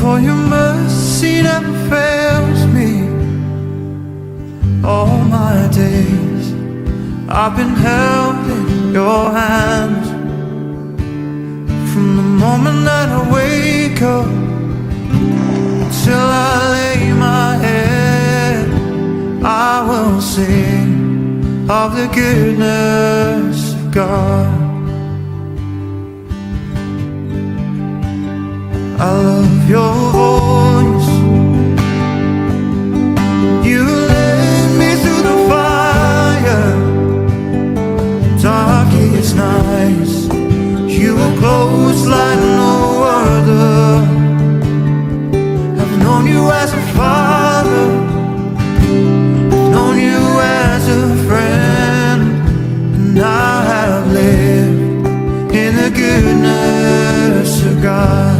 For your mercy never fails me. All my days I've been held in your hands. From the moment that I wake up till I lay my head, I will sing of the goodness of God. I love your voice. You led me the fire, darkest nights. You were close like no other. I've known you as a father, known you as a friend, and I have lived in the goodness of God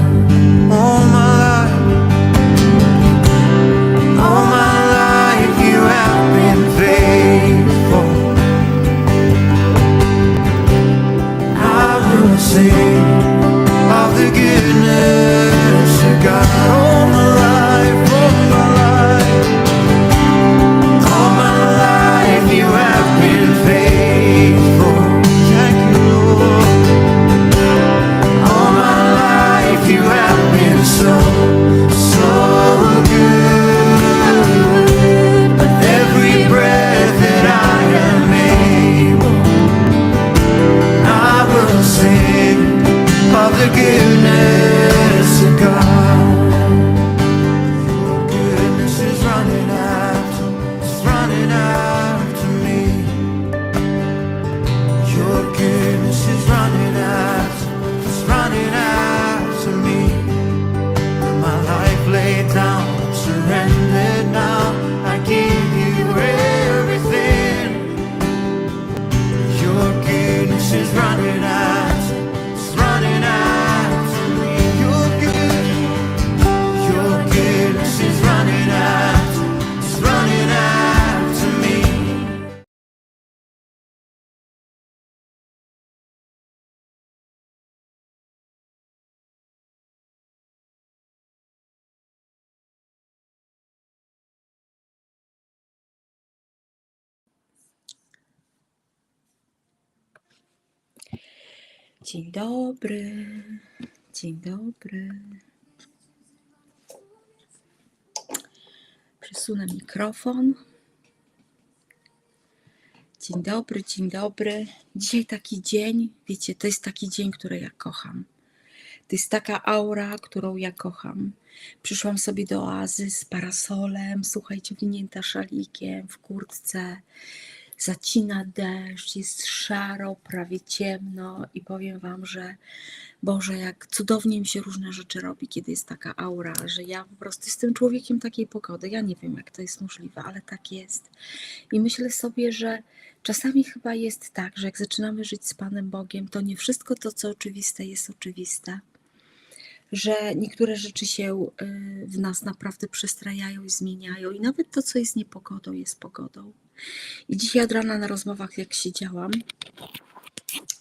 Dzień dobry, dzień dobry. Przesunę mikrofon. Dzień dobry, dzień dobry. Dzisiaj taki dzień, wiecie, to jest taki dzień, który ja kocham. To jest taka aura, którą ja kocham. Przyszłam sobie do oazy z parasolem, słuchajcie, winięta szalikiem, w kurtce. Zacina deszcz, jest szaro, prawie ciemno i powiem Wam, że Boże, jak cudownie mi się różne rzeczy robi, kiedy jest taka aura, że ja po prostu jestem człowiekiem takiej pogody. Ja nie wiem, jak to jest możliwe, ale tak jest. I myślę sobie, że czasami chyba jest tak, że jak zaczynamy żyć z Panem Bogiem, to nie wszystko to, co oczywiste, jest oczywiste. Że niektóre rzeczy się y, w nas naprawdę przestrajają i zmieniają, i nawet to, co jest niepogodą, jest pogodą. I dzisiaj od rana na rozmowach, jak siedziałam,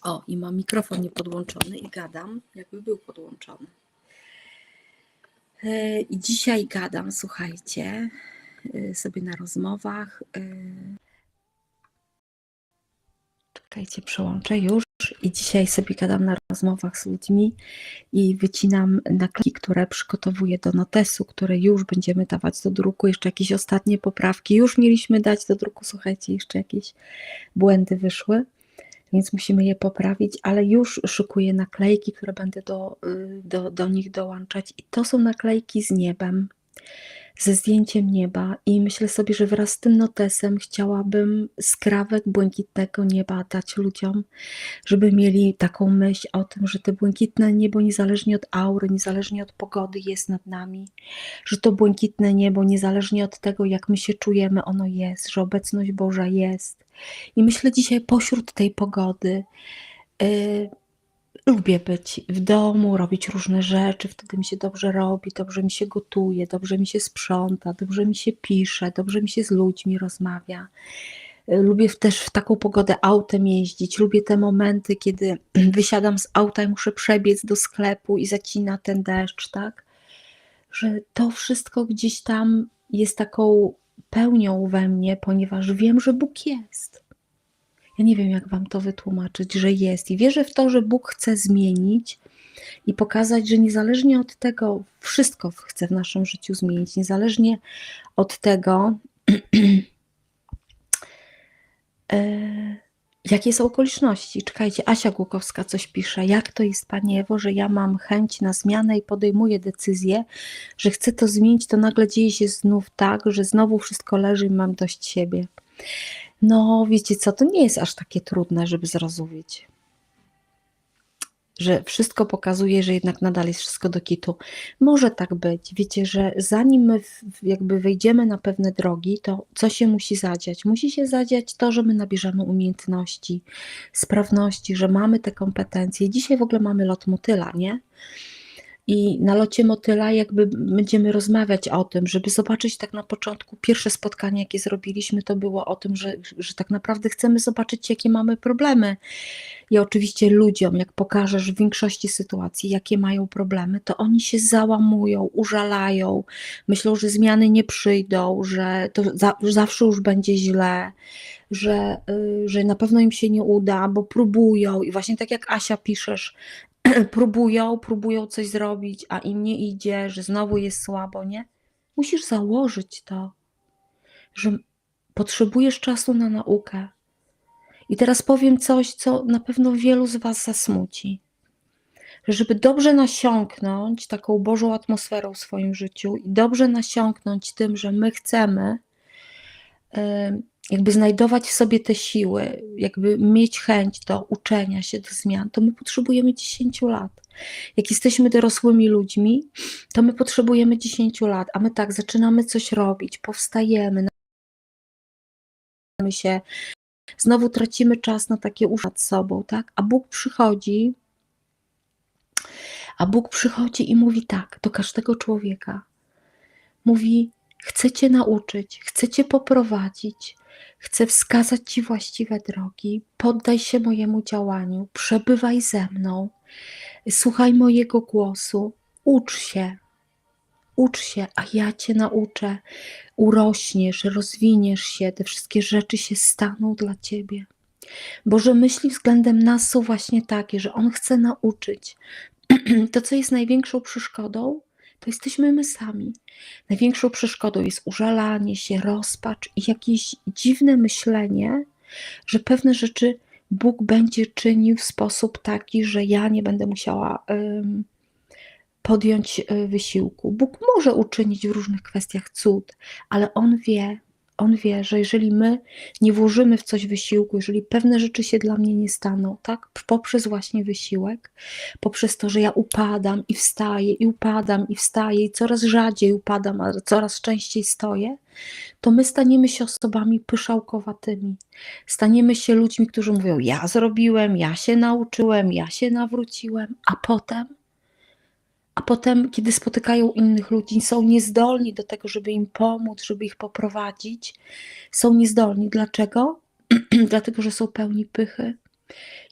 o, i mam mikrofon niepodłączony i gadam, jakby był podłączony. E, I dzisiaj gadam, słuchajcie, e, sobie na rozmowach. e, Czekajcie, przełączę już. I dzisiaj sobie gadam na rozmowach z ludźmi i wycinam naklejki, które przygotowuję do notesu, które już będziemy dawać do druku. Jeszcze jakieś ostatnie poprawki już mieliśmy dać do druku. Słuchajcie, jeszcze jakieś błędy wyszły, więc musimy je poprawić, ale już szykuję naklejki, które będę do, y, do, do nich dołączać. I to są naklejki z niebem ze zdjęciem nieba i myślę sobie, że wraz z tym notesem chciałabym skrawek błękitnego nieba dać ludziom, żeby mieli taką myśl o tym, że to błękitne niebo niezależnie od aury, niezależnie od pogody jest nad nami, że to błękitne niebo niezależnie od tego, jak my się czujemy, ono jest, że obecność Boża jest. I myślę dzisiaj pośród tej pogody, yy, Lubię być w domu, robić różne rzeczy, wtedy mi się dobrze robi, dobrze mi się gotuje, dobrze mi się sprząta, dobrze mi się pisze, dobrze mi się z ludźmi rozmawia. Lubię też w taką pogodę autem jeździć. Lubię te momenty, kiedy wysiadam z auta i muszę przebiec do sklepu i zacina ten deszcz, tak? że to wszystko gdzieś tam jest taką pełnią we mnie, ponieważ wiem, że Bóg jest. Ja nie wiem, jak Wam to wytłumaczyć, że jest. I wierzę w to, że Bóg chce zmienić i pokazać, że niezależnie od tego, wszystko chce w naszym życiu zmienić, niezależnie od tego, e, jakie są okoliczności. Czekajcie, Asia Głukowska coś pisze. Jak to jest, Panie Ewo, że ja mam chęć na zmianę i podejmuję decyzję, że chcę to zmienić, to nagle dzieje się znów tak, że znowu wszystko leży i mam dość siebie. No, wiecie co, to nie jest aż takie trudne, żeby zrozumieć. Że wszystko pokazuje, że jednak nadal jest wszystko do kitu. Może tak być. Wiecie, że zanim my jakby wejdziemy na pewne drogi, to co się musi zadziać? Musi się zadziać to, że my nabierzemy umiejętności, sprawności, że mamy te kompetencje. Dzisiaj w ogóle mamy lot motyla, nie? I na locie motyla jakby będziemy rozmawiać o tym, żeby zobaczyć tak na początku, pierwsze spotkanie, jakie zrobiliśmy, to było o tym, że, że tak naprawdę chcemy zobaczyć, jakie mamy problemy. I oczywiście ludziom, jak pokażesz w większości sytuacji, jakie mają problemy, to oni się załamują, użalają, myślą, że zmiany nie przyjdą, że to za, zawsze już będzie źle, że, y, że na pewno im się nie uda, bo próbują. I właśnie tak jak Asia piszesz, próbują, próbują coś zrobić, a im nie idzie, że znowu jest słabo, nie? Musisz założyć to, że potrzebujesz czasu na naukę. I teraz powiem coś, co na pewno wielu z Was zasmuci. Że żeby dobrze nasiąknąć taką Bożą atmosferą w swoim życiu i dobrze nasiąknąć tym, że my chcemy em, jakby znajdować w sobie te siły, jakby mieć chęć do uczenia się, do zmian, to my potrzebujemy 10 lat. Jak jesteśmy dorosłymi ludźmi, to my potrzebujemy 10 lat, a my tak zaczynamy coś robić, powstajemy, się, znowu tracimy czas na takie uszy nad sobą, tak? A Bóg przychodzi, a Bóg przychodzi i mówi tak do każdego człowieka. Mówi: Chcę cię nauczyć, chcę cię poprowadzić, chcę wskazać ci właściwe drogi, poddaj się mojemu działaniu, przebywaj ze mną, słuchaj mojego głosu, ucz się, ucz się, a ja cię nauczę. Urośniesz, rozwiniesz się, te wszystkie rzeczy się staną dla ciebie. Boże myśli względem nas są właśnie takie, że On chce nauczyć. To, co jest największą przeszkodą, to jesteśmy my sami. Największą przeszkodą jest użalanie się, rozpacz i jakieś dziwne myślenie, że pewne rzeczy Bóg będzie czynił w sposób taki, że ja nie będę musiała podjąć e, wysiłku. Bóg może uczynić w różnych kwestiach cud, ale On wie, On wie, że jeżeli my nie włożymy w coś wysiłku, jeżeli pewne rzeczy się dla mnie nie staną, tak, poprzez właśnie wysiłek, poprzez to, że ja upadam i wstaję, i upadam i wstaję, i coraz rzadziej upadam, a coraz częściej stoję, to my staniemy się osobami pyszałkowatymi. Staniemy się ludźmi, którzy mówią: Ja zrobiłem, ja się nauczyłem, ja się nawróciłem, a potem a potem, kiedy spotykają innych ludzi, są niezdolni do tego, żeby im pomóc, żeby ich poprowadzić. Są niezdolni. Dlaczego? Dlatego, że są pełni pychy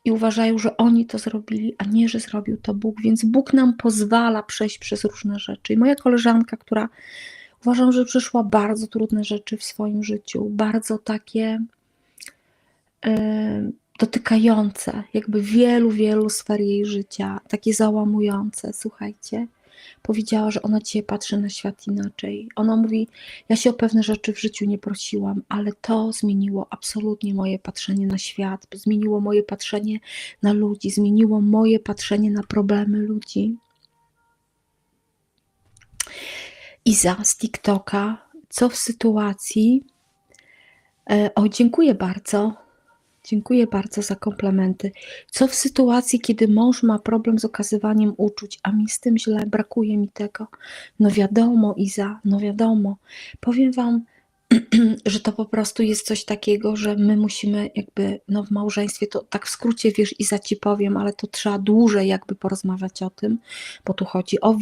i uważają, że oni to zrobili, a nie, że zrobił to Bóg. Więc Bóg nam pozwala przejść przez różne rzeczy. I moja koleżanka, która uważam, że przeszła bardzo trudne rzeczy w swoim życiu, bardzo takie e, dotykające, jakby wielu, wielu sfer jej życia, takie załamujące, słuchajcie. Powiedziała, że ona dzisiaj patrzy na świat inaczej. Ona mówi: Ja się o pewne rzeczy w życiu nie prosiłam, ale to zmieniło absolutnie moje patrzenie na świat, zmieniło moje patrzenie na ludzi, zmieniło moje patrzenie na problemy ludzi. Iza z TikToka, co w sytuacji. E, O, dziękuję bardzo. Dziękuję bardzo za komplementy. Co w sytuacji, kiedy mąż ma problem z okazywaniem uczuć, a mi z tym źle, brakuje mi tego? No wiadomo, Iza, no wiadomo. Powiem Wam, że to po prostu jest coś takiego, że my musimy jakby, no w małżeństwie, to tak w skrócie, wiesz, Iza Ci powiem, ale to trzeba dłużej jakby porozmawiać o tym, bo tu chodzi o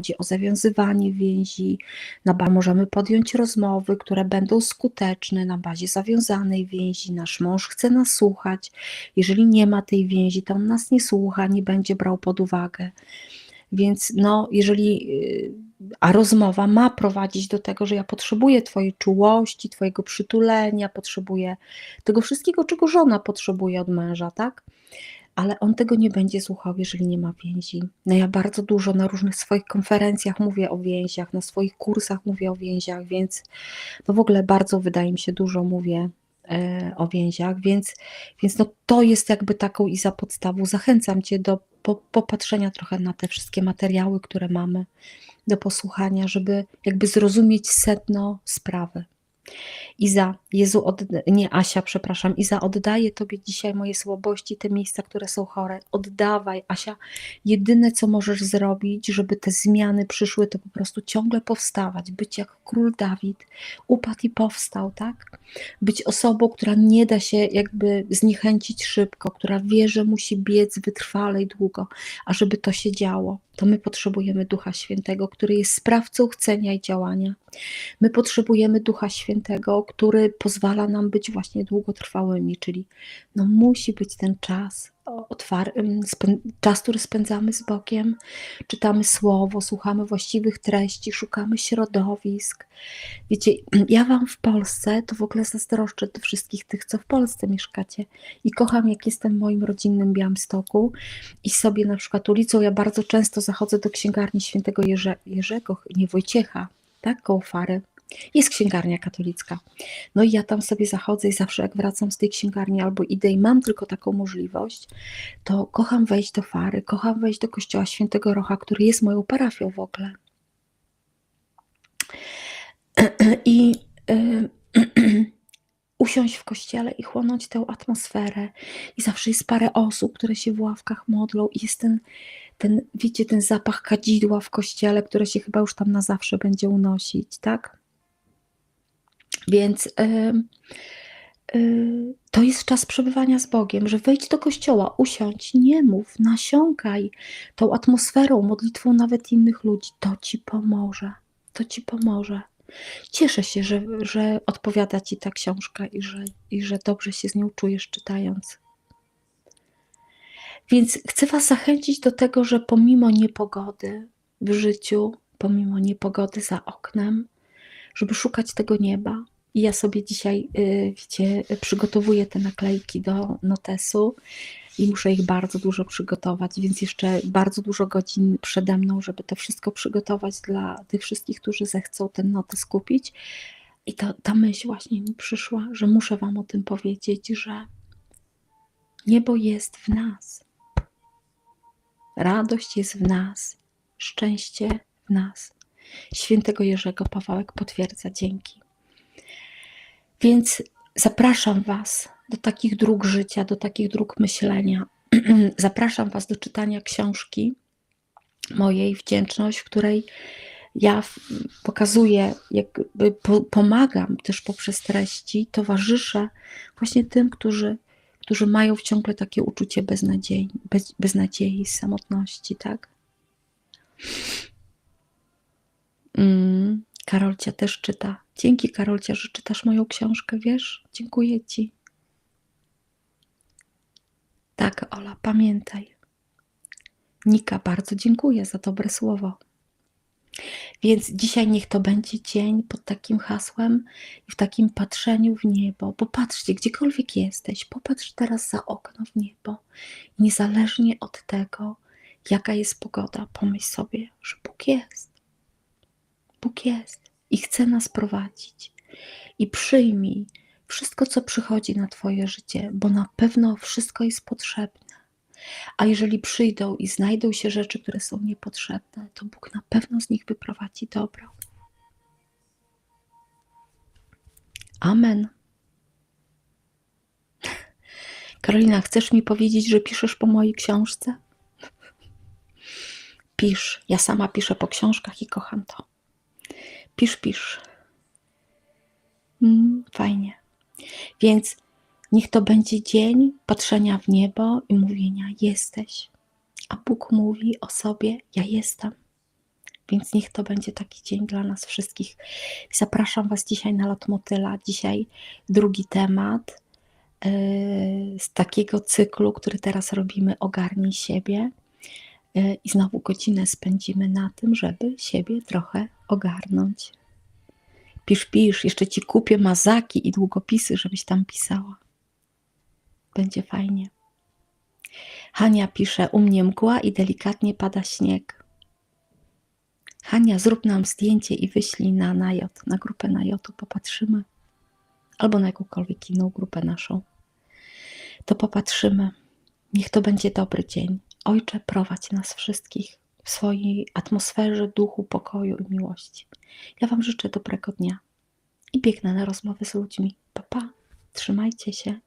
chodzi o zawiązywanie więzi, na ba- możemy podjąć rozmowy, które będą skuteczne na bazie zawiązanej więzi. Nasz mąż chce nas słuchać. Jeżeli nie ma tej więzi, to on nas nie słucha, nie będzie brał pod uwagę. Więc no, jeżeli, y, a rozmowa ma prowadzić do tego, że ja potrzebuję Twojej czułości, Twojego przytulenia, potrzebuję tego wszystkiego, czego żona potrzebuje od męża, tak? Ale on tego nie będzie słuchał, jeżeli nie ma więzi. No ja bardzo dużo na różnych swoich konferencjach mówię o więziach, na swoich kursach mówię o więziach, więc to w ogóle bardzo wydaje mi się dużo mówię e, o więziach, więc, więc no to jest jakby taką i za podstawą. Zachęcam Cię do po, popatrzenia trochę na te wszystkie materiały, które mamy, do posłuchania, żeby jakby zrozumieć sedno sprawy. Iza, Jezu, nie Asia, przepraszam, Iza, oddaję Tobie dzisiaj moje słabości, te miejsca, które są chore. Oddawaj, Asia. Jedyne, co możesz zrobić, żeby te zmiany przyszły, to po prostu ciągle powstawać, być jak król Dawid, upadł i powstał, tak? Być osobą, która nie da się jakby zniechęcić szybko, która wie, że musi biec wytrwale i długo, a żeby to się działo, to my potrzebujemy Ducha Świętego, który jest sprawcą chcenia i działania. My potrzebujemy Ducha Świętego, który pozwala nam być właśnie długotrwałymi, czyli no musi być ten czas, otwar- ym, spę- czas, który spędzamy z Bogiem, czytamy Słowo, słuchamy właściwych treści, szukamy środowisk. Wiecie, ja Wam w Polsce to w ogóle zazdroszczę do wszystkich tych, co w Polsce mieszkacie i kocham, jak jestem w moim rodzinnym Białymstoku i sobie na przykład ulicą, ja bardzo często zachodzę do księgarni świętego Jerze, Jerzego, nie Wojciecha, tak, koło Fary. Jest księgarnia katolicka. No i ja tam sobie zachodzę i zawsze jak wracam z tej księgarni albo idę i mam tylko taką możliwość, to kocham wejść do Fary, kocham wejść do kościoła świętego Rocha, który jest moją parafią w ogóle. I y, usiąść w kościele i chłonąć tę atmosferę. I zawsze jest parę osób, które się w ławkach modlą i jest ten, ten, wiecie, ten zapach kadzidła w kościele, które się chyba już tam na zawsze będzie unosić, tak? Więc y, y, to jest czas przebywania z Bogiem, że wejdź do kościoła, usiądź, nie mów, nasiąkaj tą atmosferą, modlitwą nawet innych ludzi. To ci pomoże. To ci pomoże. Cieszę się, że, że odpowiada ci ta książka i że, i że dobrze się z nią czujesz czytając. Więc chcę Was zachęcić do tego, że pomimo niepogody w życiu, pomimo niepogody za oknem, żeby szukać tego nieba. I ja sobie dzisiaj, y, wiecie, przygotowuję te naklejki do notesu i muszę ich bardzo dużo przygotować, więc jeszcze bardzo dużo godzin przede mną, żeby to wszystko przygotować dla tych wszystkich, którzy zechcą ten notes kupić. I to, ta myśl właśnie mi przyszła, że muszę Wam o tym powiedzieć, że niebo jest w nas. Radość jest w nas, szczęście w nas. Świętego Jerzego Pawełek potwierdza dzięki. Więc zapraszam Was do takich dróg życia, do takich dróg myślenia. zapraszam Was do czytania książki mojej Wdzięczność, w której ja pokazuję, jakby po, pomagam też poprzez treści, towarzyszę właśnie tym, którzy, którzy mają ciągle takie uczucie beznadziei, bez, beznadziei, samotności, tak? Mm, Karolcia też czyta. Dzięki Karolcia, że czytasz moją książkę, wiesz? Dziękuję Ci. Tak, Ola, pamiętaj. Nika, bardzo dziękuję za dobre słowo. Więc dzisiaj niech to będzie dzień pod takim hasłem i w takim patrzeniu w niebo. Bo patrzcie, gdziekolwiek jesteś, popatrz teraz za okno w niebo. Niezależnie od tego, jaka jest pogoda, pomyśl sobie, że Bóg jest. Bóg jest i chce nas prowadzić. I przyjmij wszystko, co przychodzi na Twoje życie, bo na pewno wszystko jest potrzebne. A jeżeli przyjdą i znajdą się rzeczy, które są niepotrzebne, to Bóg na pewno z nich wyprowadzi dobro. Amen. Karolina, chcesz mi powiedzieć, że piszesz po mojej książce? Pisz. Ja sama piszę po książkach i kocham to. Pisz, pisz. Mm, fajnie. Więc niech to będzie dzień patrzenia w niebo i mówienia: Jesteś. A Bóg mówi o sobie: Ja jestem. Więc niech to będzie taki dzień dla nas wszystkich. Zapraszam Was dzisiaj na lot motyla. Dzisiaj drugi temat yy, z takiego cyklu, który teraz robimy, ogarnij siebie. Yy, I znowu godzinę spędzimy na tym, żeby siebie trochę ogarnąć. Pisz, pisz, jeszcze ci kupię mazaki i długopisy, żebyś tam pisała. Będzie fajnie. Hania pisze, u mnie mgła i delikatnie pada śnieg. Hania, zrób nam zdjęcie i wyślij na Najot, na grupę Najotu, popatrzymy. Albo na jakąkolwiek inną grupę naszą. To popatrzymy. Niech to będzie dobry dzień. Ojcze, prowadź nas wszystkich w swojej atmosferze duchu, pokoju i miłości. Ja Wam życzę dobrego dnia i biegnę na rozmowy z ludźmi. Pa, pa. Trzymajcie się.